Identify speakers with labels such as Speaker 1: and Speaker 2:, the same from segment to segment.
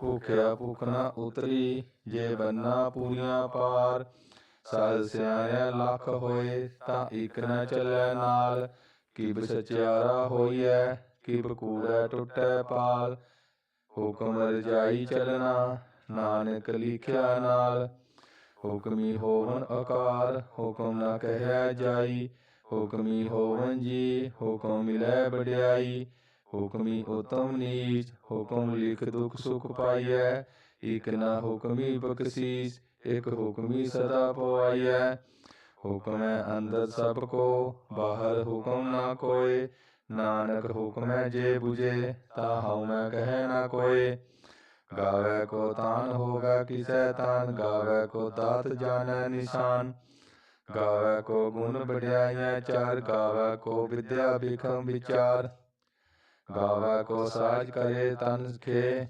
Speaker 1: ਭੁਖਿਆ ਭੁਖ ਨਾ ਉਤਰੀ, ਜੇ ਬੰਨਾ ਪੂਰੀਆਂ ਪਾਰ। ਸਦ ਸਿਆਣਿਆ ਲੱਖ ਹੋਏ, ਤਾਂ ਇੱਕ ਨਾ ਚੱਲੈ ਨਾਲ। ਕਿਬ ਸਚਿਆਰਾ ਹੋਈਐ, ਕਿਬ ਕੂੜੈ ਟੁੱਟੈ ਪਾਲ। ਹੁਕਮ ਰਜਾਈ ਚਲਣਾ, ਨਾਨਕ ਲਿਖਿਆ ਨਾਲ। ਹੁਕਮੀ ਹੋਵਨ ਆਕਾਰ ਹੁਕਮ ਨਾ ਕਹਿਆ ਜਾਈ। ਹੁਕਮੀ ਹੋਵਨ ਜੀ, ਹੁਕਮ ਮਿਲੈ ਬੜਿਆਈ ਹੁਕਮੀ ਉਤਮ ਨੀਚ, ਹੁਕਮ ਲਿਖ ਦੁਖ ਸੁਖ ਪਾਈਐ। ਇਕ ਨਾ ਹੁਕਮੀ ਬਖਸ਼ੀਸ, ਇਕ ਹੁਕਮੀ ਸਦਾ ਪਵਾਈਐ। ਹੁਕਮੈ ਅੰਦਰ ਸਭ ਕੋ, ਬਾਹਰ ਹੁਕਮ ਨਾ ਕੋਏ। ਨਾਨਕ ਹੁਕਮੈ ਜੇ 부ਜੇ ਤਾ ਹਉ ਮੈਂ ਕਹੈ ਨਾ ਕੋਏ। ਗਾਵੇ ਕੋ ਤਾਨ, ਹੋਗਾ ਕਿਸੈ ਤਾਨ। ਗਾਵੇ ਕੋ ਦਾਤ ਜਾਣੈ ਨਿਸ਼ਾਨ। ਗਾਵੇ ਕੋ ਗੁਣ ਬੜਿਆਈਆਂ ਚਾਰ। ਗਾਵੇ ਕੋ ਵਿਦਿਆ ਵਿਖਮ ਵਿਚਾਰ। ਗਾਵੇ ਕੋ ਸਾਜ ਕਰੇ ਤਨ ਖੇ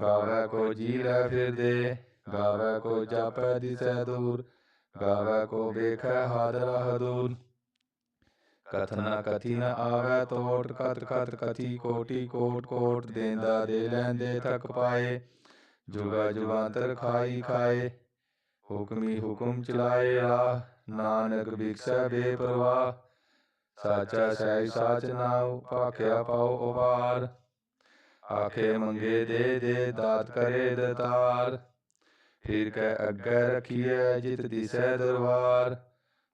Speaker 1: ਗਾਵੇ ਕੋ ਜੀ ਲੈ ਫਿਰ ਦੇ ਗਾਵੇ ਕੋ ਜਾਪੈ ਦਿਸੈ ਦੂਰ ਗਾਵੇ ਕੋ ਵੇਖੈ ਹਾਦਰਾ ਹਦੂਰ। ਕਥਨਾ ਕਥੀ ਨ ਆਵੈ ਤੋਟ ਕਤ ਕਤ ਕਥੀ ਕੋਟੀ ਕੋਟ ਕੋਟ, ਦੇਂਦਾ ਦੇ ਲੈਂਦੇ ਥਕ ਪਾਏ, ਜੁਗਾ ਜੁਗਾਂਤਰ ਖਾਈ ਖਾਏ। ਹੁਕਮੀ ਹੁਕਮ ਚਲਾਏ ਆ ਨਾਨਕ ਬਿਕਸੈ ਬੇਪਰਵਾਹ ਸਾਚਾ ਸਹਿ ਸਾਚ ਨਾਉ, ਭਾਖਿਆ ਪਾਉ ਉਵਾਰ ਆਖੇ ਮੰਗੇ ਦੇ ਦੇ, ਦਾਤ ਕਰੇ ਦਤਾਰ। ਫਿਰ ਕੈ ਅੱਗੇ ਰਖੀਐ, ਜਿਤ ਦਿਸੈ ਦਰਬਾਰ।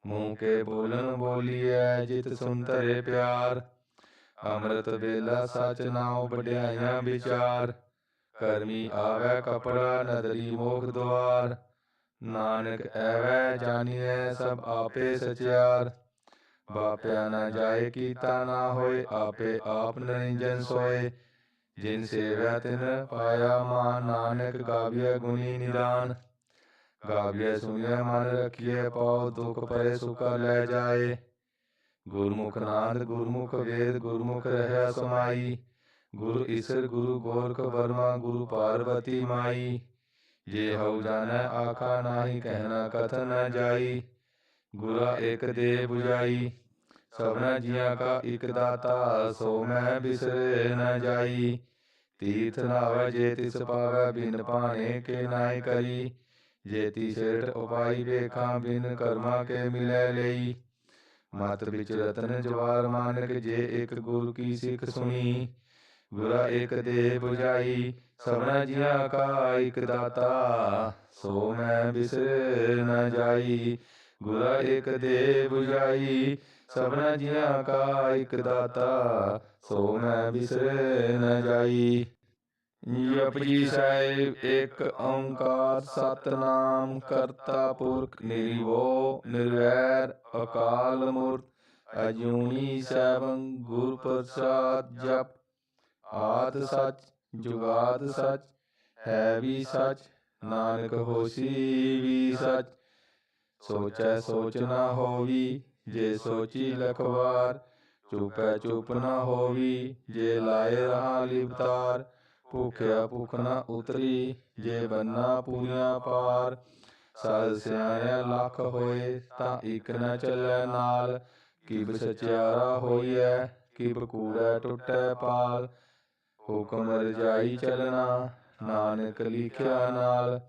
Speaker 1: ਮੂੰਹ ਕੇ ਬੋਲਨ ਬੋਲੀਐ, ਜਿਤ ਸੁਨਤਰੇ ਪਿਆਰ। ਅੰਮ੍ਰਿਤ ਵੇਲਾ ਸਚ ਨਾਉ, ਵਡਿਆਈਆਂ ਵਿਚਾਰ। ਕਰਮੀ ਆਵੈ ਕਪੜਾ, ਨਦਰੀ ਮੋਖ ਦੁਆਰ ਨਾਨਕ ਐਵੈ ਜਾਣੀਐ, ਸਭ ਆਪੇ ਸਚਿਆਰ। ਬਾਪਿਆ ਨਾ ਜਾਏ, ਕੀਤਾ ਨਾ ਹੋਏ, ਆਪੇ ਆਪ ਨਿਰੰਜਨ ਸੋਏ। ਜਿਨ ਸੇਵਿਆ ਤਿਨ ਪਾਇਆ ਮਾਨ, ਨਾਨਕ ਗਾਵੀਐ ਗੁਣੀ ਨਿਦਾਨ। ਗਾਵੀਐ ਸੁਣਿਆ ਮਨ ਰਖੀਐ, ਪਾਉ ਦੁਖ ਪਰੇ ਸੁਖਾ ਲੈ ਜਾਏ। ਗੁਰਮੁਖ ਨਾਦ, ਗੁਰਮੁਖ ਵੇਦ, ਗੁਰਮੁਖ ਰਹਿ ਸਮਾਈ। ਗੁਰੂ ਈਸਰ ਗੁਰੂ ਗੋਰਖ ਵਰਮਾ, ਗੁਰੂ ਪਾਰਵਤੀ ਮਾਈ। ਜੇ ਹਉ ਜਾਣੈ, ਆਖਾ ਨਾਹੀ, ਕਹਿਣਾ ਕਥ ਨ ਜਾਈ। ਗੁਰਾ ਇਕ ਦੇ 부ਜਾਈ ਸਭਨਾ ਜੀਆਂ ਕਾ ਇਕ ਦਾਤਾ ਸੋ ਮੈਂ ਬਿਸਰੇ ਨ ਜਾਈ। ਤੀਰਥ ਨਾਵੈ ਜੇ ਤਿਸ ਪਾਵੈ ਬਿਨ ਪਾਣੇ ਕੇ ਨਾਇ ਕਰੀ। ਜੇ ਤੀ ਸੇਠ ਉਪਾਈ ਵੇਖਾਂ ਬਿਨ ਕਰਮਾ ਕੇ ਮਿਲੈ ਲਈ। ਮਤ ਵਿੱਚ ਰਤਨ ਜਵਾਰ ਮਾਨਕ ਜੇ ਇਕ ਗੁਰ ਕੀ ਸਿੱਖ ਸੁਣੀ। ਗੁਰਾ ਇਕ ਦੇ 부ਜਾਈ ਸਭਨਾ ਜੀਆਂ ਕਾ ਇਕ ਦਾਤਾ ਸੋ ਮੈਂ ਬਿਸਰ ਨ ਜਾਈ। ਗੁਰਾ ਇਕ ਦੇ 부ਜਾਈ ਸਭਨਾ ਜੀਆਂ ਕਾ ਇਕ ਦਾਤਾ ਸੋ ਮੈਂ ਬਿਸਰੇ ਨ ਜਾਈ। ਜਪਜੀ ਸਾਹਿਬ ਇੱਕ ਓੰਕਾਰ ਸਤਨਾਮ, ਕਰਤਾ ਪੁਰਖ ਨਿਰਭਉ ਨਿਰਵੈਰ ਅਕਾਲ ਮੂਰਤ, ਅਜੂਨੀ ਸੈਭੰ ਗੁਰ ਪ੍ਰਸਾਦ ਜਪ। ਆਦ ਸੱਚ, ਜੁਗਾਦ ਸਚ, ਹੈ ਵੀ ਸਚ, ਨਾਨਕ ਹੋਸੀ ਵੀ ਸਚ। ਸੋਚੈ ਸੋਚ ਨਾ ਹੋਵੀ ਜੇ ਸੋਚੀ ਲਖਵਾਰ। ਚੁਪੈ ਚੁਪ ਨਾ ਹੋਵੀ ਜੇ ਲਾਏ ਰਹਾ ਲਿਵਤਾਰ। ਭੁਖਿਆ ਭੁਖ ਨਾ ਉਤਰੀ ਜੇ ਬੰਨਾ ਪੂਰੀਆਂ ਪਾਰ। ਸਦ ਸਿਆਣਿਆ ਲੱਖ ਹੋਏ ਤਾਂ ਇਕ ਨਾ ਚੱਲੈ ਨਾਲ। ਕਿਬ ਸਚਿਆਰਾ ਹੋਈਐ ਕਿਬ ਕੂੜੈ ਟੁੱਟੈ ਪਾਲ। ਹੁਕਮ ਰਜਾਈ ਚਲਣਾ ਨਾਨਕ ਲਿਖਿਆ ਨਾਲ।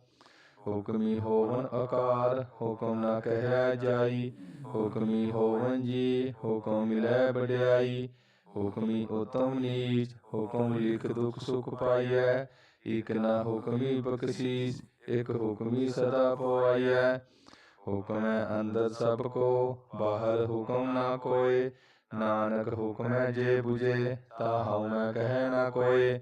Speaker 1: ਹੁਕਮੀ ਹੋਵਨ ਆਕਾਰ ਹੁਕਮ ਨਾ ਕਹਿਆ ਜਾਈ। ਹੁਕਮੀ ਹੋਵਨ ਜੀ, ਹੁਕਮ ਮਿਲੈ ਵਡਿਆਈ। ਹੁਕਮੀ ਉਤਮ ਨੀਚ, ਹੁਕਮ ਲਿਖ ਦੁਖ ਸੁਖ ਪਾਈਐ। ਇਕ ਨਾ ਹੁਕਮੀ ਬਖਸ਼ੀਸ, ਇਕ ਹੁਕਮੀ ਸਦਾ ਪਵਾਈਐ। ਹੁਕਮੈ ਅੰਦਰ ਸਭ ਕੋ, ਬਾਹਰ ਹੁਕਮ ਨਾ ਕੋਏ। ਨਾਨਕ ਹੁਕਮੈ ਜੇ 부ਜੇ ਤਾ ਹਉ ਮੈਂ ਕਹਿ ਨਾ ਕੋਏ।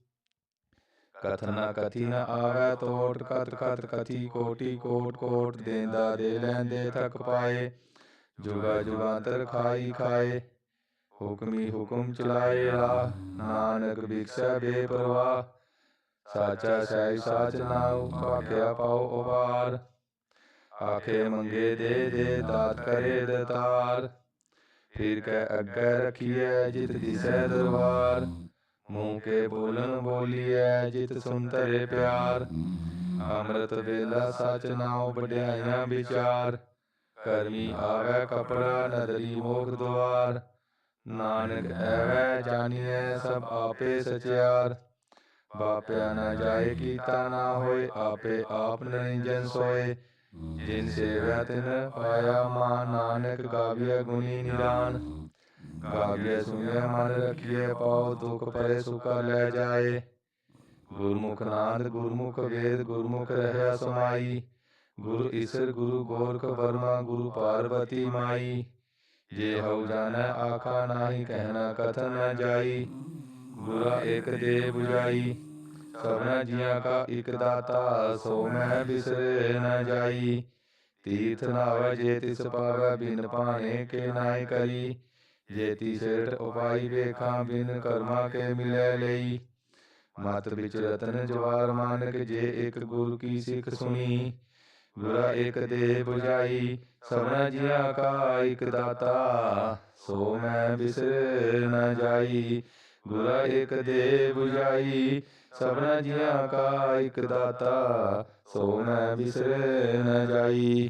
Speaker 1: ਕਥਨ ਕਥੀ ਨ ਆਵੈ ਤੋਟ ਕਤ ਕਤ ਕਥੀ, ਕੋਟੀ, ਕੋਟ ਕੋਟ, ਦੇਂਦਾ ਦੇ ਲੈਂਦੇ ਥਕ ਪਾਏ। ਜੁਗਾ ਜੁਗਾਂਤਰ ਖਾਈ, ਖਾਏ। ਹੁਕਮੀ ਹੁਕਮ ਚਲਾਏ ਰਾ ਨਾਨਕ ਬਿਕਸੈ ਬੇਪਰਵਾਹ। ਸਾਚਾ ਸਹਿ ਸਾਚ ਨਾਉ ਭਾਖਿਆ ਪਾਉ ਉਪਾਰ ਆਖੇ ਮੰਗੇ ਦੇ ਦੇ ਦਾਤ ਕਰੇ ਦਤਾਰ। ਫਿਰ ਕੈ ਅੱਗੇ ਰਖੀਐ, ਜਿਤ ਦਿਸੈ ਦਰਬਾਰ। ਮੂੰਹ ਕੇ ਬੋਲਨ ਬੋਲੀਐ, ਜਿਤ ਸੁਨ ਪਿਆਰ। ਅੰਮ੍ਰਿਤ ਵੇਲਾ ਸਚ ਨਾਉ ਵਡਿਆਈਆਂ ਵਿਚਾਰ। ਕਰਮੀ ਆਵੈ ਕਪੜਾ, ਨਦਰੀ ਮੋਖ ਦੁਆਰ ਨਾਨਕ ਐਵੈ ਜਾਣੀਐ, ਸਭ ਆਪੇ ਸਚਿਆਰ। ਬਾਪਿਆ ਨਾ ਜਾਏ ਕੀਤਾ ਨਾ ਹੋਏ, ਆਪੇ ਆਪ ਨਿਰੰਜਨ ਸੋਏ। ਜਿਨ ਸੇਵਿਆ ਤਿਨ ਪਾਇਆ ਮਾ ਨਾਨਕ ਗਾਵੀਐ ਗੁਣੀ ਨਿਦਾਨ ਗਾਵੀਐ ਸੁਣਿਆ ਮਨ ਰਖੀਐ, ਪਾਉ ਦੁਖ ਪਰੇ ਸੁਖਾ ਲੈ ਜਾਏ। ਗੁਰਮੁਖ ਨਾਦ ਗੁਰਮੁਖ ਵੇਦ, ਗੁਰਮੁਖ ਰਹਿਆ ਸਮਾਈ। ਗੁਰੂ ਈਸਰ ਗੁਰੂ ਗੋਰਖ ਵਰਮਾ, ਗੁਰੂ ਪਾਰਵਤੀ ਮਾਈ। ਜੇ ਹਉ ਜਾਣੈ, ਆਖਾ ਨਾਹੀ ਕਹਿਣਾ ਕਥਨ ਨ ਜਾਈ। ਗੁਰਾ ਇਕ ਦੇ 부ਜਾਈ ਸਭਨਾ ਜੀਆਂ ਕਾ ਇਕ ਦਾਤਾ, ਸੋ ਮੈਂ ਬਿਸਰੇ ਨ ਜਾਈ। ਤੀਰਥ ਨਾਵੈ ਜੇ ਤਿਸ ਪਾਵੈ, ਬਿਨ ਪਾਣੇ ਕੇ ਨਾਇ ਕਰੀ। ਜੇ ਸੇਠ ਉਪਾਈ ਵੇਖਾਂ, ਬਿਨ ਕਰਮਾ ਕੇ ਮਿਲੈ ਲਈ। ਮਤ ਵਿੱਚ ਰਤਨ ਜਵਾਰ ਮਾਨਕ, ਜੇ ਇਕ ਗੁਰ ਕੀ ਸਿੱਖ ਸੁਣੀ ਗੁਰਾ ਇਕ ਦੇ 부ਜਾਈ ਸਭਨਾ ਜੀਆਂ ਕਾ ਇਕ ਦਾਤਾ, ਸੋ ਮੈਂ ਬਿਸਰ ਨ ਜਾਈ। ਗੁਰਾ ਇਕ ਦੇ 부ਜਾਈ ਸਭਨਾ ਜੀਆਂ ਕਾ ਇਕ ਦਾਤਾ, ਸੋ ਮੈਂ ਬਿਸਰ ਨ ਜਾਈ।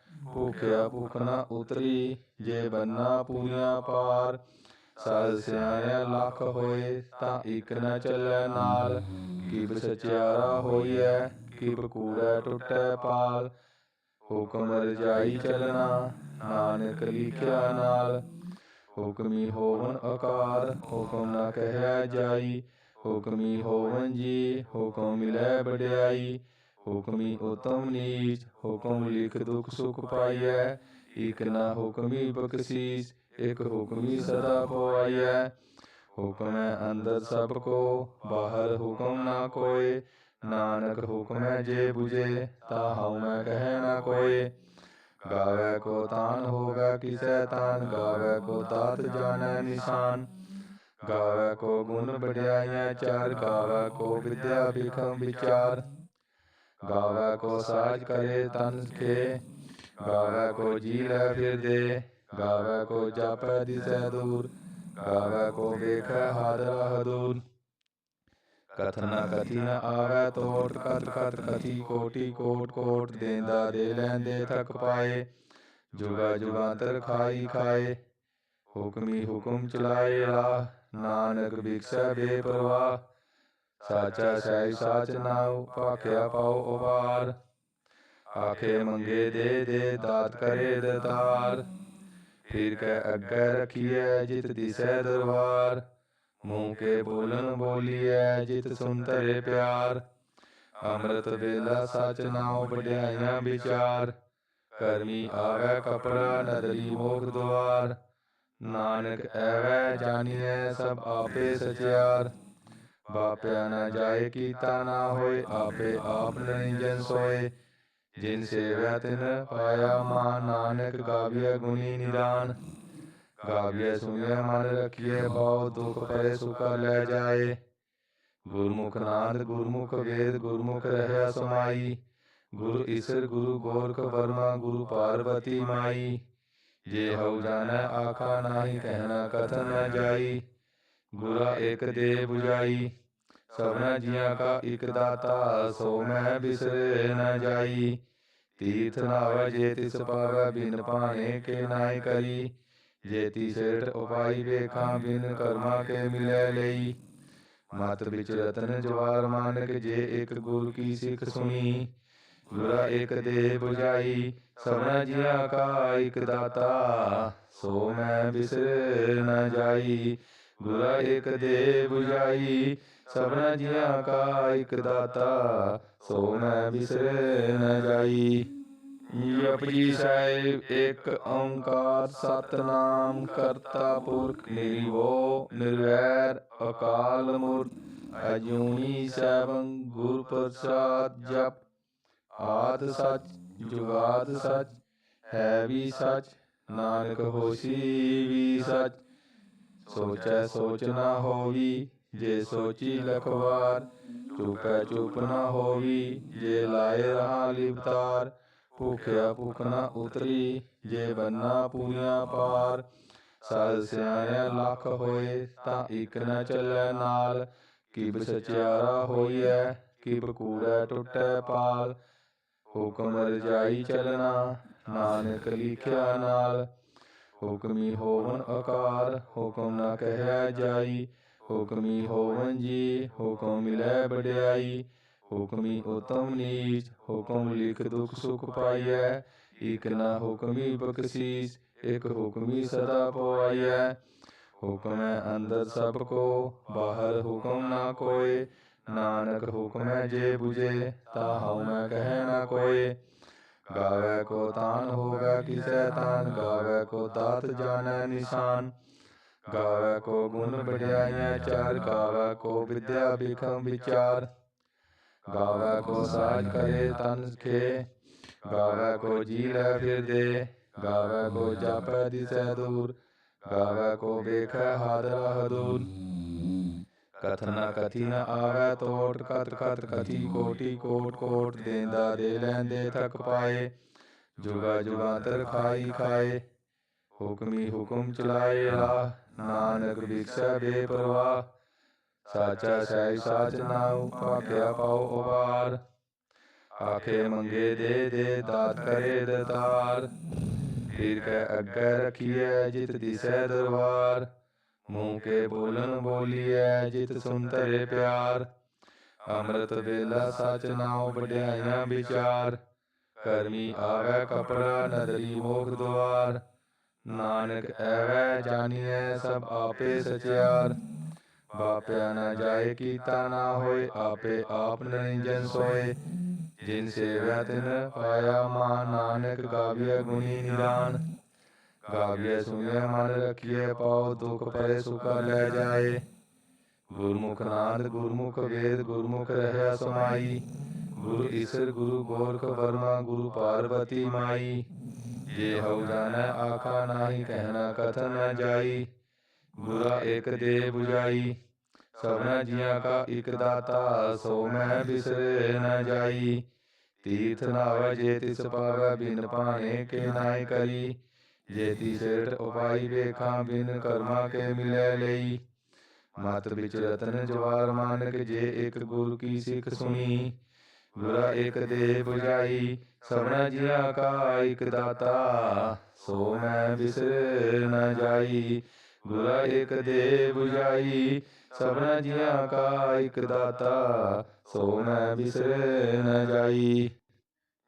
Speaker 1: ਭੁਖਿਆ ਭੁਖ ਨਾ ਉਤਰੀ, ਜੇ ਬੰਨਾ ਪੂਰੀਆਂ ਪਾਰ। ਸਦ ਸਿਆਣਿਆ ਲੱਖ ਹੋਏ, ਤਾਂ ਇੱਕ ਨਾ ਚੱਲੈ ਨਾਲ। ਕੀਬ ਸਚਿਆਰਾ ਹੋਈਐ ਕੀਬ ਕੂੜੈ ਟੁੱਟੈ ਪਾਲ। ਹੁਕਮ ਰਜਾਈ ਚੱਲਣਾ, ਨਾਨਕ ਲਿਖਿਆ ਨਾਲ। ਹੁਕਮੀ ਹੋਵਨ ਆਕਾਰ ਹੁਕਮ ਨਾ ਕਹਿਆ ਜਾਈ। ਹੁਕਮੀ ਹੋਵਨ ਜੀ, ਹੁਕਮ ਮਿਲੈ ਵਡਿਆਈ। ਹੁਕਮੀ ਉਤਮ ਨੀਚ, ਹੁਕਮ ਲਿਖ ਦੁਖ ਸੁਖ ਪਾਈਐ। ਇਕ ਨਾ ਹੁਕਮੀ ਬਖਸ਼ੀਸ ਇਕ ਹੁਕਮੀ ਸਦਾ ਪਵਾਈਐ। ਹੁਕਮ ਅੰਦਰ ਸਭ ਕੋ, ਬਾਹਰ ਹੁਕਮ ਨਾ ਕੋਏ। ਨਾਨਕ ਹੁਕਮ ਜੇ 부ਜੇ ਤਾ ਹਉ ਮੈਂ ਕਹਿ ਨਾ ਕੋਏ। ਗਾਵੇ ਕੋ ਤਾਨ ਹੋਗਾ ਕਿਸੈ ਤਾਨ, ਗਾਵੇ ਕੋ ਤਾਤ ਜਾਣੈ ਨਿਸ਼ਾਨ। ਗਾਵੇ ਕੋ ਗੁਣ ਵਡਿਆਈਆਂ ਚਾਰ, ਗਾਵੇ ਕੋ ਵਿਦਿਆ ਵਿਖਮ ਵਿਚਾਰ। ਗਾਵੇ ਕੋ ਸਾਜ ਕਰੇ ਤਨ ਕੇ ਗਾਵੇ ਕੋ ਜੀ ਲੈ ਫਿਰਦੇ ਗਾਵੇ ਕੋ ਜਾਪੈ ਦਿਸੈ ਦੂਰ ਗਾਵੇ ਕੋ ਵੇਖੈ ਹਾਦਰਾ ਹਦੂਰ ਕਥਨ ਨ ਕਥੀ ਨ ਆਵੈ ਤੋਟ ਕਤ ਕਤ ਕਥੀ ਕੋਟੀ ਕੋਟ ਕੋਟ ਦੇਂਦਾ ਦੇ ਲੈਂਦੇ ਥਕ ਪਾਏ ਜੁਗਾ ਜੁਗਾਂਤਰ ਖਾਈ ਖਾਏ ਹੁਕਮੀ ਹੁਕਮ ਚਲਾਏ ਰਾ ਨਾਨਕ ਬਿਕਸੈ ਬੇਪਰਵਾਹ ਸਾਚਾ ਸਹਿ ਸਾਚ ਨਾਉ ਭਾਖਿਆ ਪਾਉ ਉਪਾਰ ਆਖੇ ਮੰਗੇ ਦੇ ਦੇ ਦਾਤ ਕਰੇ ਦਤਾਰ ਫਿਰ ਕੈ ਅੱਗੇ ਰਖੀਐ ਜਿਤ ਦਿਸੈ ਦਰਬਾਰ ਮੂੰਹ ਕੇ ਬੋਲਨ ਬੋਲੀਐ ਜਿਤ ਸੁਨ ਧਰੇ ਪਿਆਰ ਅੰਮ੍ਰਿਤ ਵੇਲਾ ਸਚ ਨਾਉ ਵਡਿਆਈਆਂ ਵਿਚਾਰ ਕਰਮੀ ਆਵੈ ਕਪੜਾ ਨਦਰੀ ਮੋਖ ਦੁਆਰ ਨਾਨਕ ਐਵੈ ਜਾਣੀਐ ਸਭ ਆਪੇ ਸਚਿਆਰ ਬਾਪਿਆ ਨਾ ਜਾਏ ਕੀਤਾ ਨਾ ਹੋਏ, ਆਪੇ ਆਪ ਨਿਰੰਜਨ ਸੋਏ। ਜਿਨ ਸੇਵਿਆ ਤਿਨ ਪਾਇਆ ਮਾ ਨਾਨਕ ਗਾਵੀਐ ਗੁਣੀ ਨਿਦਾਨ। ਗਾਵੀਐ ਸੁਣਿਆ ਮਨ ਰਖੀਐ, ਬਹੁ ਦੁਖ ਪਰੇ ਸੁਖਾ ਲੈ ਜਾਏ। ਗੁਰਮੁਖ ਨਾਦ ਗੁਰਮੁਖ ਵੇਦ, ਗੁਰਮੁਖ ਰਹਿਆ ਸਮਾਈ। ਗੁਰ ਈਸਰ ਗੁਰੂ ਗੋਰਖ ਵਰਮਾ, ਗੁਰੂ ਪਾਰਵਤੀ ਮਾਈ। ਜੇ ਹਉ ਜਾਣੈ, ਆਖਾ ਨਾਹੀ, ਕਹਿਣਾ ਕਥਨ ਨ ਜਾਈ। ਗੁਰਾ ਇਕ ਦੇ 부ਜਾਈ ਸਭਨਾ ਜੀਆਂ ਕਾ ਇਕ ਦਾਤਾ ਸੋ ਮੈਂ ਬਿਸਰੇ ਨ ਜਾਈ। ਤੀਰਥ ਨਾਵੈ ਜੇ ਤਿਸ ਪਾਵੈ ਬਿਨ ਪਾਣੇ ਕੇ ਨਾਇ ਕਰੀ। ਜੇ ਜੇਤੀ ਸੇਠ ਉਪਾਈ ਵੇਖਾਂ ਬਿਨ ਕਰਮਾ ਕੇ ਮਿਲੈ ਲਈ। ਮਤ ਵਿੱਚ ਰਤਨ ਜਵਾਰ ਮਾਨਕ ਜੇ ਇੱਕ ਗੁਰ ਕੀ ਸਿੱਖ ਸੁਣੀ। ਗੁਰਾ ਇੱਕ ਦੇ 부ਝਾਈ ਸਭਨਾ ਜੀਆਂ ਕਾ ਇੱਕ ਦਾਤਾ ਸੋ ਮੈਂ ਬਿਸਰ ਨਾ ਜਾਈ। ਗੁਰਾ ਇੱਕ ਦੇ 부ਝਾਈ ਸਭਨਾ ਜੀਆਂ ਕਾ ਇੱਕ ਦਾਤਾ ਸੋ ਮੈਂ ਬਿਸਰ ਨ ਜਾਈ। ਜਪਜੀ ਸਾਹਿਬ ਇੱਕ ਓੰਕਾਰ ਸਤਨਾਮ ਕਰਤਾ ਪੁਰਖ ਨਿਰਭਉ ਨਿਰਵੈਰ ਅਕਾਲ ਮੂਰਤ, ਅਜੂਨੀ ਸੈਭੰ ਗੁਰ ਪ੍ਰਸਾਦ ਜਪ। ਆਦ ਸੱਚ, ਜੁਗਾਦ ਸਚ, ਹੈ ਵੀ ਸਚ, ਨਾਨਕ ਹੋਸੀ ਵੀ ਸਚ। ਸੋਚੈ ਸੋਚ ਨਾ ਹੋਵੀ, ਜੇ ਸੋਚੀ ਲਖਵਾਰ, ਚੁਪੈ ਚੁਪ ਨਾ ਹੋਵੀ, ਜੇ ਲਾਏ ਰਹਾ ਲਿਵਤਾਰ ਭੁਖਿਆ ਭੁਖ ਨਾ ਉਤਰੀ, ਜੇ ਬੰਨਾ ਪੂਰੀਆਂ ਪਾਰ। ਸਦ ਸਿਆਣਿਆ ਲੱਖ ਹੋਏ, ਤਾਂ ਇੱਕ ਨਾ ਚੱਲੈ ਨਾਲ। ਕਿ ਸਚਿਆਰਾ ਹੋਈਐ ਕਿ ਕੂੜੈ ਟੁੱਟੈ ਪਾਲ। ਹੁਕਮ ਰਜਾਈ ਚਲਣਾ, ਨਾਨਕ ਲਿਖਿਆ ਨਾਲ। ਹੁਕਮੀ ਹੋਵਨ ਆਕਾਰ ਹੁਕਮ ਨਾ ਕਹਿਆ ਜਾਈ। ਹੁਕਮੀ ਹੋਵਨ ਜੀ, ਹੁਕਮ ਮਿਲੈ ਵਡਿਆਈ। ਹੁਕਮੀ ਉਤਮ ਨੀਚ, ਹੁਕਮ ਲਿਖ ਦੁਖ ਸੁਖ ਪਾਈਐ। ਇਕ ਨਾ ਹੁਕਮੀ ਬਖਸ਼ੀਸ, ਇਕ ਹੁਕਮੀ ਸਦਾ ਪਵਾਈਐ। ਹੁਕਮੈ ਅੰਦਰ ਸਭ ਕੋ, ਬਾਹਰ ਹੁਕਮ ਨਾ ਕੋਏ। ਨਾਨਕ ਹੁਕਮ ਹੈ ਜੇ 부ਝੇ ਤਾ ਹਉ ਮੈਂ ਕਹਿ ਨਾ ਕੋਏ। ਗਾਵੇ ਕੋ ਤਾਨ ਹੋਵੇ, ਕਿਸੈ ਤਾਨ, ਗਾਵੇ ਕੋ ਦਾਤ ਜਾਣੈ ਨਿਸ਼ਾਨ। ਗਾਵੇ ਕੋ ਗੁਣ ਵਡਿਆਈਆਂ ਚਾਰ, ਗਾਵੇ ਕੋ ਵਿਦਿਆ ਬਿਖਮ ਵਿਚਾਰ। ਗਾਵੇ ਕੋ ਸਾਜ ਕਰੇ ਤਨ ਕੇ ਗਾਵੇ ਕੋ ਜੀ ਲੈ ਫਿਰਦੇ ਗਾਵੇ ਕੋ ਜਾਪੈ ਦਿਸੈ ਦੂਰ। ਗਾਵੇ ਕੋ ਵੇਖੈ ਹਾਦਰਾ ਹਦੂਰ। ਕਥਨਾ ਕਥੀ ਨ ਆਵੈ ਤੋਟ ਕਤ ਕਤ ਕਥੀ ਕੋਟੀ ਕੋਟ ਕੋਟ ਦੇਂਦਾ ਦੇ ਲੈਂਦੇ ਥਕ ਪਾਏ ਜੁਗਾ ਜੁਗਾਂਤਰ ਖਾਈ ਖਾਏ ਹੁਕਮੀ ਹੁਕਮ ਚਲਾਏ ਰਾ ਨਾਨਕ ਵਿਖਸੈ ਬੇਪਰਵਾਹ ਸਾਚਾ ਸਹਿ ਸਾਚ ਨਾਉ ਆਖਿਆ ਪਾਉ ਉਵਾਰ ਆਖੇ ਮੰਗੇ ਦੇ ਦੇ ਦਾਤ ਕਰੇ ਦਤਾਰ ਫਿਰ ਕੈ ਅੱਗੇ ਰਖੀਐ ਜਿਤ ਦਿਸੈ ਦਰਬਾਰ ਮੂੰਹ ਕੇ ਬੋਲਨ ਬੋਲੀਐ, ਜਿਤ ਸੁਨਤਰੇ ਪਿਆਰ। ਅੰਮ੍ਰਿਤ ਵੇਲਾ ਸਚ ਨਾਉ ਵਡਿਆਈਆਂ ਵਿਚਾਰ। ਕਰਮੀ ਆਵੈ ਕਪੜਾ ਨਦਰੀ ਮੋਖ ਦੁਆਰ ਨਾਨਕ ਐਵੈ ਜਾਣੀਐ ਸਭ ਆਪੇ ਸਚਿਆਰ। ਬਾਪਿਆ ਨਾ ਜਾਏ ਕੀਤਾ ਨਾ ਹੋਏ, ਆਪੇ ਆਪ ਨਿਰੰਜਨ ਸੋਏ। ਜਿਨ ਸੇਵੈ ਤਿਨ ਪਾਇਆ ਮਾ ਨਾਨਕ ਗਾਵਿਆ ਗੁਣੀ ਨਿਦਾਨ। ਗਾਵਿਆ ਸੁਣਿਆ ਮਨ ਰਖੀਏ ਪਾਉ ਦੁਖ ਪਰੇ ਸੁਖਾ ਲੈ ਜਾਏ। ਗੁਰਮੁਖ ਨਾਦ, ਗੁਰਮੁਖ ਵੇਦ, ਗੁਰਮੁਖ ਰਹਿਆ ਸਮਾਈ। ਗੁਰੂ ਈਸਰ ਗੁਰੂ ਗੋਰਖ ਵਰਮਾ, ਗੁਰੂ ਪਾਰਵਤੀ ਮਾਈ। ਜੇ ਹਉ ਜਾਣੈ, ਆਖਾ ਨਾਹੀ, ਕਹਿਣਾ ਕਥਨ ਨ ਜਾਈ। ਗੁਰਾ ਇਕ ਦੇ 부ਝਾਈ ਸਭਨਾ ਜੀਆਂ ਕਾ ਇਕ ਦਾਤਾ, ਸੋ ਮੈਂ ਬਿਸਰੇ ਨ ਜਾਈ। ਤੀਰਥ ਨਾਵੈ ਜੇ ਤਿਸ ਪਾਵੈ, ਬਿਨ ਪਾਣੇ ਕੇ ਨਾਇ ਕਰੀ। ਜੇਤੀ ਸੇਠ ਉਪਾਈ ਵੇਖਾਂ, ਬਿਨ ਕਰਮਾ ਕੇ ਮਿਲੈ ਲਈ। ਮਤ ਵਿੱਚ ਰਤਨ ਜਵਾਰ ਮਾਨਕ, ਜੇ ਇੱਕ ਗੁਰ ਕੀ ਸਿੱਖ ਸੁਣੀ ਗੁਰਾ ਇੱਕ ਦੇ 부ਝਾਈ ਸਭਨਾ ਜੀਆਂ ਕਾ ਇੱਕ ਦਾਤਾ, ਸੋ ਮੈਂ ਬਿਸਰ ਨ ਜਾਈ। ਗੁਰਾ ਇੱਕ ਦੇ 부ਝਾਈ ਸਭਨਾ ਜੀਆਂ ਕਾ ਇੱਕ ਦਾਤਾ, ਸੋ ਮੈਂ ਬਿਸਰ ਨ ਜਾਈ।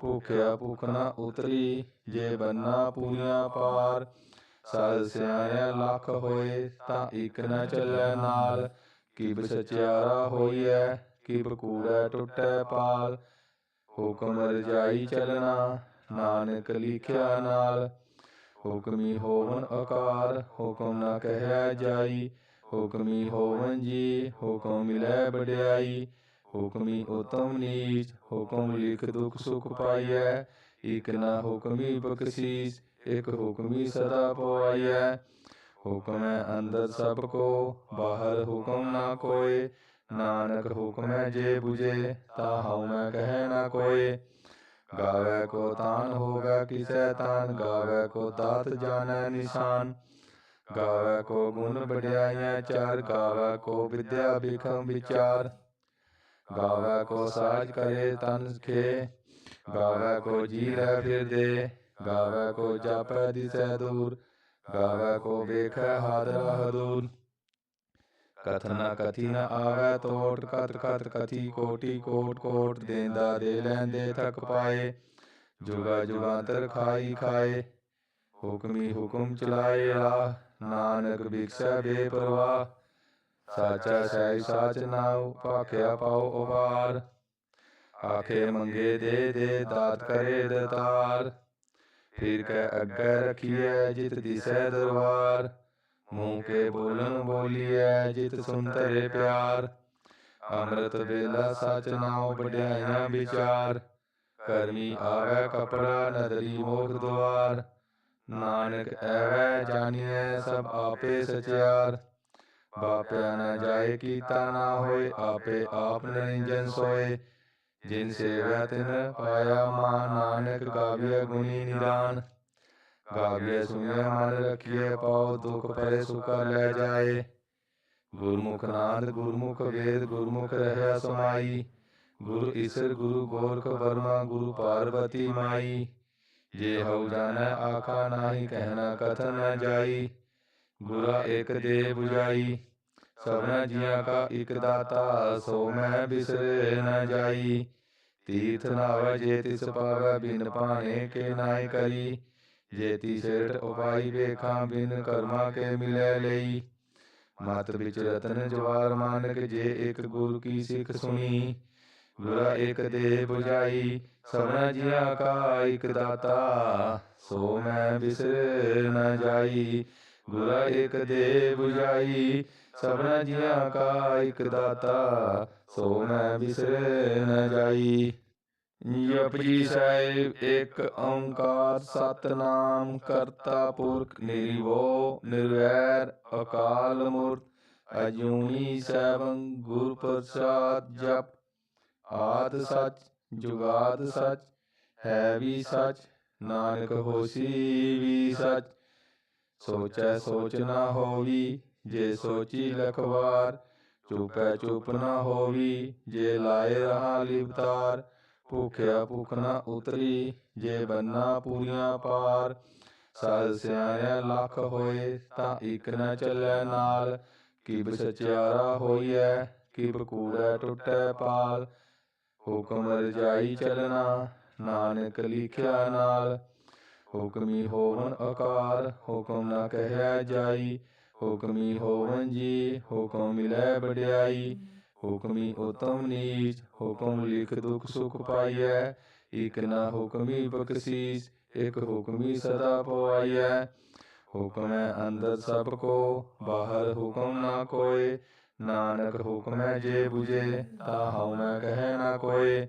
Speaker 1: ਭੁਖਿਆ ਭੁਖ ਨਾ ਉਤਰੀ, ਜੇ ਬੰਨਾ ਪੂਰੀਆਂ ਪਾਰ। ਸਦ ਸਿਆਣਿਆ ਲੱਖ ਹੋਏ, ਤਾਂ ਇੱਕ ਨਾ ਚੱਲੈ ਨਾਲ। ਕਿਬ ਸਚਿਆਰਾ ਹੋਈਐ ਕਿਬ ਕੂੜੈ ਟੁੱਟੈ ਪਾਲ। ਹੁਕਮ ਰਜਾਈ ਚਲਣਾ, ਨਾਨਕ ਲਿਖਿਆ ਨਾਲ। ਹੁਕਮੀ ਹੋਵਨ ਆਕਾਰ ਹੁਕਮ ਨਾ ਕਹਿਆ ਜਾਈ। ਹੁਕਮੀ ਹੋਵਨ ਜੀ, ਹੁਕਮ ਮਿਲੈ ਬੜਿਆਈ ਹੁਕਮੀ ਉਤਮ ਨੀਚ, ਹੁਕਮ ਲਿਖ ਦੁਖ ਸੁਖ ਪਾਈਐ। ਇਕ ਨਾ ਹੁਕਮੀ ਬਖਸ਼ੀਸ, ਇਕ ਹੁਕਮੀ ਸਦਾ ਪਵਾਈਐ। ਹੁਕਮ ਅੰਦਰ ਸਭ ਕੋ, ਬਾਹਰ ਹੁਕਮ ਨਾ ਕੋਏ। ਨਾਨਕ ਹੁਕਮ ਜੇ 부ਜੇ ਤਾ ਹਉ ਮੈਂ ਕਹਿ ਨਾ ਕੋਏ। ਗਾਵੇ ਕੋ ਤਾਨ ਹੋਵੇ ਕਿਸੈ ਤਾਨ, ਗਾਵੇ ਕੋ ਦਾਤ ਜਾਣੈ ਨਿਸ਼ਾਨ। ਗਾਵੇ ਕੋ ਗੁਣ ਵਡਿਆਈਆਂ ਚਾਰ, ਗਾਵੇ ਕੋ ਵਿਦਿਆ ਬਿਖਮ ਵਿਚਾਰ। ਗਾਵੇ ਕੋ ਸਾਜ ਕਰੇ ਤਨ ਖੇ ਗਾਵੇ ਕੋ ਜੀ ਰਹਿ ਫਿਰਦੇ ਗਾਵੇ ਕੋ ਜਾਪੈ ਦਿਸੈ ਦੂਰ ਗਾਵੇ ਕੋ ਵੇਖੈ ਹਾਦਰਾ ਹਦੂਰ ਕਥਨਾ ਕਥੀ ਨ ਆਵੈ ਤੋਟ ਕਤ ਕਤ ਕਥੀ ਕੋਟੀ ਕੋਟ ਕੋਟ ਦੇਂਦਾ ਦੇ ਲੈਂਦੇ ਥਕ ਪਾਏ ਜੁਗਾ ਜੁਗਾਂਤਰ ਖਾਈ ਖਾਏ ਹੁਕਮੀ ਹੁਕਮ ਚਲਾਏ ਰਾਹ ਨਾਨਕ ਬਿਕਸੈ ਬੇਪਰਵਾਹ ਸਾਚਾ ਸਹਿ ਸਾਚ ਨਾਉ ਭਾਖਿਆ ਪਾਉ ਉਪਾਰ ਆਖੇ ਮੰਗੇ ਦੇ ਦੇ ਦਾਤ ਕਰੇ ਦਤਾਰ। ਫਿਰ ਕੈ ਅੱਗੇ ਰਖੀਐ ਜਿਤ ਦਿਸੈ ਦਰਬਾਰ। ਮੂੰਹ ਕੇ ਬੋਲਨ ਬੋਲੀਐ ਜਿਤ ਸੁਨ ਧਰੇ ਪਿਆਰ। ਅੰਮ੍ਰਿਤ ਵੇਲਾ ਸਚ ਨਾਉ ਵਡਿਆਈਆਂ ਵਿਚਾਰ। ਕਰਮੀ ਆਵੈ ਕਪੜਾ ਨਦਰੀ ਮੋਖ ਦੁਆਰ ਨਾਨਕ ਐਵੈ ਜਾਣੀਐ ਸਭ ਆਪੇ ਸਚਿਆਰ। ਬਾਪਿਆ ਨ ਜਾਏ ਕੀਤਾ ਨਾ ਹੋਏ, ਆਪੇ ਆਪ ਨਿਰੰਜਨ ਸੋਏ। ਜਿਨ ਸੇਵਿਆ ਤਿਨ ਪਾਇਆ ਮਾ ਨਾਨਕ ਗਾਵਿਆ ਗੁਣੀ ਨਿਦਾਨ। ਗਾਵਿਆ ਸੁਣਿਆ ਮਨ ਰਖੀਏ ਪਾਉ ਦੁਖ ਪਰੇ ਸੁਖਾ ਲੈ ਜਾਏ। ਗੁਰਮੁਖ ਨਾਦ, ਗੁਰਮੁਖ ਵੇਦ, ਗੁਰਮੁਖ ਰਹਿਆ ਸਮਾਈ। ਗੁਰੂ ਈਸਰ ਗੁਰੂ ਗੋਰਖ ਵਰਮਾ, ਗੁਰੂ ਪਾਰਵਤੀ ਮਾਈ। ਜੇ ਹਉ ਜਾਣੈ, ਆਖਾ ਨਾਹੀ, ਕਹਿਣਾ ਕਥਨ ਨ ਜਾਈ। ਗੁਰਾ ਇਕ ਦੇ 부ਜਾਈ ਸਭਨਾ ਜੀਆਂ ਕਾ ਇਕ ਦਾਤਾ ਸੋ ਮੈਂ ਬਿਸਰੇ ਨ ਜਾਈ। ਤੀਰਥ ਨਾਵੈ ਜੇ ਤਿਸ ਪਾਵੈ, ਬਿਨ ਪਾਣੇ ਕੇ ਨਾਇ ਕਰੀ। ਜੇਤੀ ਸੇਠ ਉਪਾਈ ਵੇਖਾਂ, ਬਿਨ ਕਰਮਾ ਕੇ ਮਿਲੈ ਲਈ। ਮਤ ਵਿੱਚ ਰਤਨ ਜਵਾਰ ਮਾਨਕ, ਜੇ ਇਕ ਗੁਰ ਕੀ ਸਿੱਖ ਸੁਣੀ। ਗੁਰਾ ਇਕ ਦੇ 부ਜਾਈ ਸਭਨਾ ਜੀਆਂ ਕਾ ਇਕ ਦਾਤਾ ਸੋ ਮੈਂ ਬਿਸਰ ਨ ਜਾਈ। ਗੁਰਾ ਇਕ ਦੇ 부ਜਾਈ ਸਭਨਾ ਜੀਆਂ ਕਾ ਇਕ ਦਾਤਾ, ਸੋ ਮੈਂ ਬਿਸਰ ਨ ਜਾਈ। ਜਪਜੀ ਸਾਹਿਬ ਇੱਕ ਓੰਕਾਰ ਸਤਨਾਮ, ਕਰਤਾ ਪੁਰਖ ਨਿਰਭਉ ਨਿਰਵੈਰ ਅਕਾਲ ਮੂਰਤ ਅਜੂਨੀ ਸੈਭੰ ਗੁਰ ਪ੍ਰਸਾਦ ਜਪ। ਆਦ ਸਚ, ਜੁਗਾਦ ਸਚ, ਹੈ ਵੀ ਸਚ, ਨਾਨਕ ਹੋਸੀ ਵੀ ਸਚ। ਸੋਚੈ ਸੋਚ ਨਾ ਹੋਵੀ, ਜੇ ਸੋਚੀ ਲਖਵਾਰ, ਚੁਪੈ ਚੁਪ ਨਾ ਹੋਵੀ, ਜੇ ਲਾਏ ਰਹਾ ਲਿਵਤਾਰ ਭੁਖਿਆ ਭੁਖ ਨਾ ਉਤਰੀ, ਜੇ ਬੰਨਾ ਪੂਰੀਆਂ ਪਾਰ। ਸਾਧ ਸਿਆਣਿਆ ਲੱਖ ਹੋਏ, ਤਾਂ ਇਕ ਨਾ ਚੱਲੈ ਨਾਲ, ਕਿਬ ਸਚਿਆਰਾ ਹੋਈਐ, ਕਿਬ ਕੂੜੈ ਟੁੱਟੈ ਪਾਲ। ਹੁਕਮ ਰਜਾਈ ਚਲਣਾ, ਨਾਨਕ ਲਿਖਿਆ ਨਾਲ ਹੁਕਮੀ ਹੋਵਨ ਆਕਾਰ ਹੁਕਮ ਨਾ ਕਹਿਆ ਜਾਈ। ਹੁਕਮੀ ਹੋਵਨ ਜੀ, ਹੁਕਮ ਮਿਲੈ ਵਡਿਆਈ। ਹੁਕਮੀ ਉਤਮ ਨੀਚ, ਹੁਕਮ ਲਿਖ ਦੁਖ ਸੁਖ ਪਾਈਐ। ਇਕ ਨਾ ਹੁਕਮੀ ਬਖਸ਼ੀਸ, ਇਕ ਹੁਕਮੀ ਸਦਾ ਪਵਾਈਐ। ਹੁਕਮ ਅੰਦਰ ਸਭ ਕੋ, ਬਾਹਰ ਹੁਕਮ ਨਾ ਕੋਏ। ਨਾਨਕ ਹੁਕਮ ਹੈ ਜੇ 부ਜੇ ਤਾ ਹਉ ਮੈਂ ਕਹੈ ਨਾ ਕੋਏ।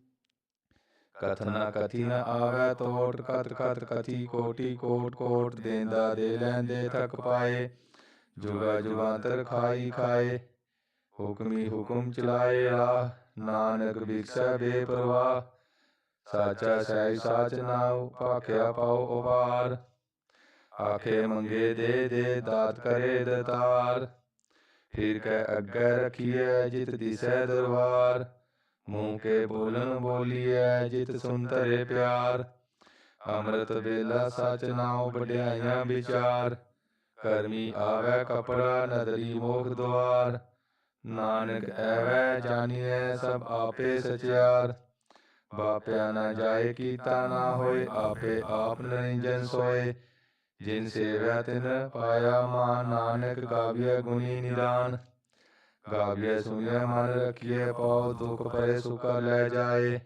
Speaker 1: ਕਥਨਾ ਕਥੀ ਨ ਆਵੈ ਤੋਟ ਕਤ ਕਤ ਕਥੀ, ਕੋਟੀ, ਕੋਟ ਕੋਟ, ਦੇਂਦਾ, ਦੇ ਲੈਂਦੇ, ਥਕ ਪਾਏ। ਜੁਗਾ, ਜੁਗਾਂਤਰ ਖਾਈ, ਖਾਏ। ਹੁਕਮੀ ਹੁਕਮ ਚਲਾਏ ਰਾਹ ਨਾਨਕ ਬਿਕਸੈ ਬੇਪਰਵਾਹ। ਸਾਚਾ ਸਹਿ ਸਾਚ ਨਾਉ ਭਾਖਿਆ ਪਾਉ ਉਪਾਰ ਆਖੇ ਮੰਗੇ ਦੇ ਦੇ ਦਾਤ ਕਰੇ ਦਤਾਰ। ਫਿਰ ਕੈ ਅੱਗੇ ਰਖੀਐ, ਜਿਤ ਦਿਸੈ ਦਰਬਾਰ। ਮੂੰਹ ਕੇ ਬੋਲਨ ਬੋਲੀਐ, ਜਿਤ ਸੁਨ ਧਰੇ ਪਿਆਰ। ਅੰਮ੍ਰਿਤ ਵੇਲਾ ਸਚ ਨਾਉ ਵਡਿਆਈਆਂ ਵਿਚਾਰ। ਕਰਮੀ ਆਵੈ ਕਪੜਾ, ਨਦਰੀ ਮੋਖ ਦੁਆਰ ਨਾਨਕ ਐਵੈ ਜਾਣੀਐ, ਸਭ ਆਪੇ ਸਚਿਆਰ। ਬਾਪਿਆ ਨਾ ਜਾਏ ਕੀਤਾ ਨਾ ਹੋਏ, ਆਪੇ ਆਪ ਨਿਰੰਜਨ ਸੋਏ। ਜਿਨ ਸੇਵਿਆ ਤਿਨ ਪਾਇਆ ਮਾ ਨਾਨਕ ਗਾਵਿਆ ਗੁਣੀ ਨਿਦਾਨ। ਗਾਵੀਐ ਸੁਣਿਐ ਮਨ ਰਖੀਐ, ਪਾਉ ਦੁਖ ਪਰੇ ਸੁਖਾ ਲੈ ਜਾਏ।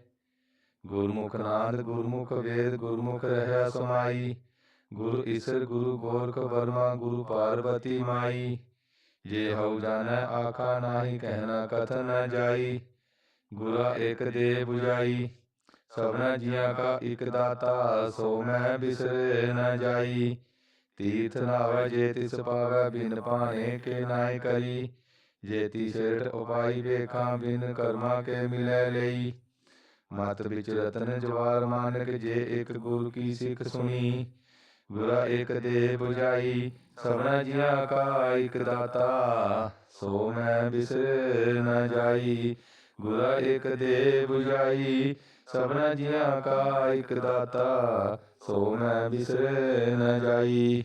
Speaker 1: ਗੁਰਮੁਖ ਨਾਦ ਗੁਰਮੁਖ ਵੇਦ, ਗੁਰਮੁਖ ਰਹਿਆ ਸਮਾਈ। ਗੁਰੂ ਈਸਰ ਗੁਰੂ ਗੋਰਖ ਵਰਮਾ, ਗੁਰੂ ਪਾਰਬਤੀ ਮਾਈ। ਜੇ ਹਉ ਜਾਣੈ, ਆਖਾ ਨਾਹੀ, ਕਹਿਣਾ ਕਥਨ ਨ ਜਾਈ। ਗੁਰਾ ਇਕ ਦੇ 부ਜਾਈ ਸਭਨਾ ਜੀਆਂ ਕਾ ਇਕ ਦਾਤਾ, ਸੋ ਮੈਂ ਬਿਸਰੇ ਨ ਜਾਈ। ਤੀਰਥ ਨਾਵੈ ਜੇ ਤਿਸ ਪਾਵੈ, ਬਿਨ ਪਾਣੇ ਕੇ ਨਾਇ ਕਰੀ। ਜੇ ਤੀ ਸੇਠ ਉਪਾਈ ਵੇਖਾਂ, ਬਿਨ ਕਰਮਾ ਕੇ ਮਿਲੈ ਲਈ। ਮਤ ਵਿੱਚ ਰਤਨ ਜਵਾਰ ਮਾਨਕ, ਜੇ ਇਕ ਗੁਰ ਕੀ ਸਿੱਖ ਸੁਣੀ ਗੁਰਾ ਇਕ ਦੇ 부ਜਾਈ ਸਭਨਾ ਜੀਆਂ ਕਾ ਇਕ ਦਾਤਾ, ਸੋ ਮੈਂ ਬਿਸਰ ਨ ਜਾਈ। ਗੁਰਾ ਇਕ ਦੇ 부ਜਾਈ ਸਭਨਾ ਜੀਆਂ ਕਾ ਇਕ ਦਾਤਾ, ਸੋ ਮੈਂ ਬਿਸਰ ਨ ਜਾਈ।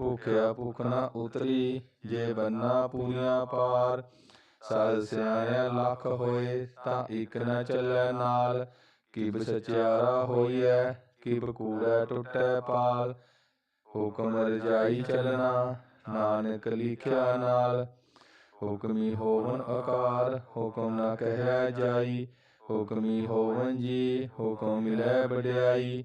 Speaker 1: ਭੁਖਿਆ ਭੁਖ ਨਾ ਉਤਰੀ, ਜੇ ਬੰਨਾ ਪੂਰੀਆਂ ਪਾਰ। ਸਦ ਸਿਆਣਿਆ ਲੱਖ ਹੋਏ, ਤਾਂ ਇੱਕ ਨਾ ਚੱਲੈ ਨਾਲ। ਕਿਬ ਸਚਿਆਰਾ ਹੋਈਐ, ਕਿਬ ਕੂੜੈ ਟੁੱਟੈ ਪਾਲ। ਹੁਕਮ ਰਜਾਈ ਚਲਣਾ, ਨਾਨਕ ਲਿਖਿਆ ਨਾਲ। ਹੁਕਮੀ ਹੋਵਨ ਆਕਾਰ ਹੁਕਮ ਨਾ ਕਹਿਆ ਜਾਈ। ਹੁਕਮੀ ਹੋਵਨ ਜੀ, ਹੁਕਮ ਮਿਲੈ ਬੜਿਆਈ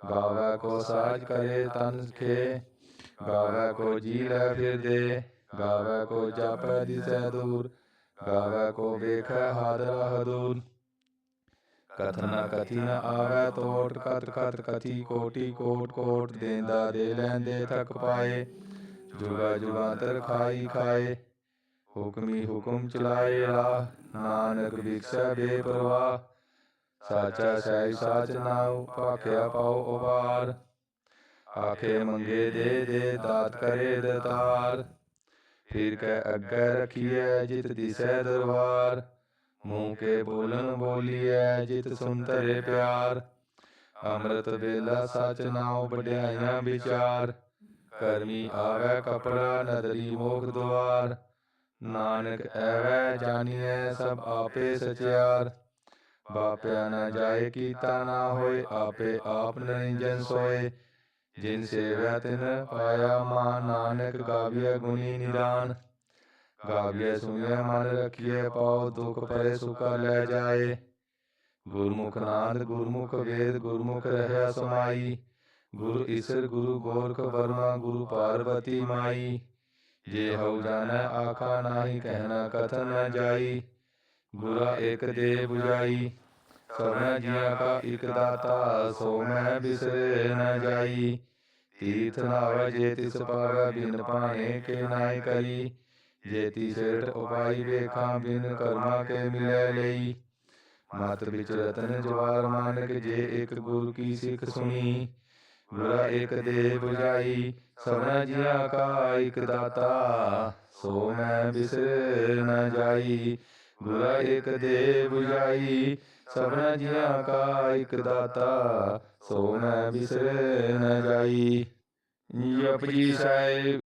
Speaker 1: ਗਾਵੇ ਕੋ ਸਾਜ ਕਰੇ ਤਨ ਖੇ, ਗਾਵੇ ਕੋ ਜੀ ਲੈ ਫਿਰਦੇ ਗਾਵੇ ਕੋ ਜਾਪੈ ਦਿਸੈ ਦੂਰ, ਗਾਵੇ ਕੋ ਵੇਖੈ ਹਾਦਰਾ ਹਦੂਰ ਕਥਨਾ ਕਥੀ ਨ ਆਵੈ ਤੋਟ ਕਤ ਕਤ ਕਥੀ ਕੋਟੀ ਕੋਟ ਕੋਟ, ਦੇਂਦਾ ਦੇ ਲੈਂਦੇ ਥਕ ਪਾਏ, ਜੁਗਾ ਜੁਗਾਂਤਰ ਖਾਈ ਖਾਏ। ਹੁਕਮੀ ਹੁਕਮ ਚਲਾਏ ਰਾ ਨਾਨਕ ਵਿਖਸੈ ਬੇਪਰਵਾਹ ਸਾਚਾ ਸਹਿ ਸਾਚ ਨਾਉ ਭਾਖਿਆ ਪਾਉ ਉਪਾਰ ਆਖੇ ਮੰਗੇ ਦੇ ਦੇ ਦਾਤ ਕਰੇ ਦਤਾਰ। ਫਿਰ ਕੈ ਅੱਗੇ ਰਖੀਐ ਜਿਤ ਦਿਸੈ ਦਰਬਾਰ। ਮੂੰਹ ਕੇ ਬੋਲਨ ਬੋਲੀਐ ਜਿਤ ਸੁਨਤਰੇ ਪਿਆਰ। ਅੰਮ੍ਰਿਤ ਵੇਲਾ ਸਚ ਨਾਉ ਵਡਿਆਈਆਂ ਵਿਚਾਰ। ਕਰਮੀ ਆਵੈ ਕਪੜਾ ਨਦਰੀ ਮੋਖ ਦੁਆਰ ਨਾਨਕ ਐਵੈ ਜਾਣੀਐ ਸਭ ਆਪੇ ਸਚਿਆਰ। ਬਾਪਿਆ ਨਾ ਜਾਏ ਕੀਤਾ ਨਾ ਹੋਏ, ਆਪੇ ਆਪ ਨਿਰੰਜਨ ਸੋਏ। ਜਿਨ ਸੇਵਿਆ ਤਿਨ ਪਾਇਆ ਮਾ ਨਾਨਕ ਗਾਵਿਆ ਗੁਣੀ ਨਿਦਾਨ। ਗਾਵੀਐ ਸੁਣਿਐ ਮਨ ਰਖੀਐ, ਪਾਉ ਦੁਖ ਪਰੇ ਸੁਖਾ ਲੈ ਜਾਏ। ਗੁਰਮੁਖ ਨਾਦ, ਗੁਰਮੁਖ ਵੇਦ, ਗੁਰਮੁਖ ਰਹਿਆ ਸਮਾਈ। ਗੁਰੂ ਈਸਰ ਗੁਰੂ ਗੋਰਖ ਵਰਮਾ, ਗੁਰੂ ਪਾਰਵਤੀ ਮਾਈ। ਜੇ ਹਉ ਜਾਣੈ, ਆਖਾ ਨਾਹੀ, ਕਹਿਣਾ ਕਥਨ ਨ ਜਾਈ। ਗੁਰਾ ਇਕ ਦੇ 부ਜਾਈ ਸਭਨਾ ਜੀਆਂ ਕਾ ਇਕ ਦਾਤਾ ਸੋ ਮੈਂ ਬਿਸਰੇ ਨ ਜਾਈ। ਤੀਰਥ ਨਾਵੈ ਜੇ ਤਿਸ ਪਾਵੈ ਬਿਨ ਪਾਣੇ ਕੇ ਨਾਇ ਕਰੀ ਜੇ ਤੀ ਸੇਠ ਉਪਾਈ ਵੇਖਾਂ ਬਿਨ ਕਰਮਾ ਕੇ ਮਿਲੈ ਲਈ। ਮਤ ਵਿੱਚ ਰਤਨ ਜਵਾਰ ਮਾਨਕ ਜੇ ਇਕ ਗੁਰ ਕੀ ਸਿੱਖ ਸੁਣੀ, ਗੁਰਾ ਇਕ ਦੇ 부ਜਾਈ ਸਭਨਾ ਜੀਆਂ ਕਾ ਇਕ ਦਾਤਾ ਸੋ ਮੈਂ ਬਿਸਰ ਨ ਜਾਈ। ਗੁਰਾ ਇਕ ਦੇਵ ਜਾਈ ਸਭਨਾ ਜੀਆਂ ਕਾ ਇਕ ਦਾਤਾ, ਸੋ ਮੈਂ ਬਿਸਰੇ ਨ ਜਾਈ। ਜਪਜੀ ਸਾਹਿਬ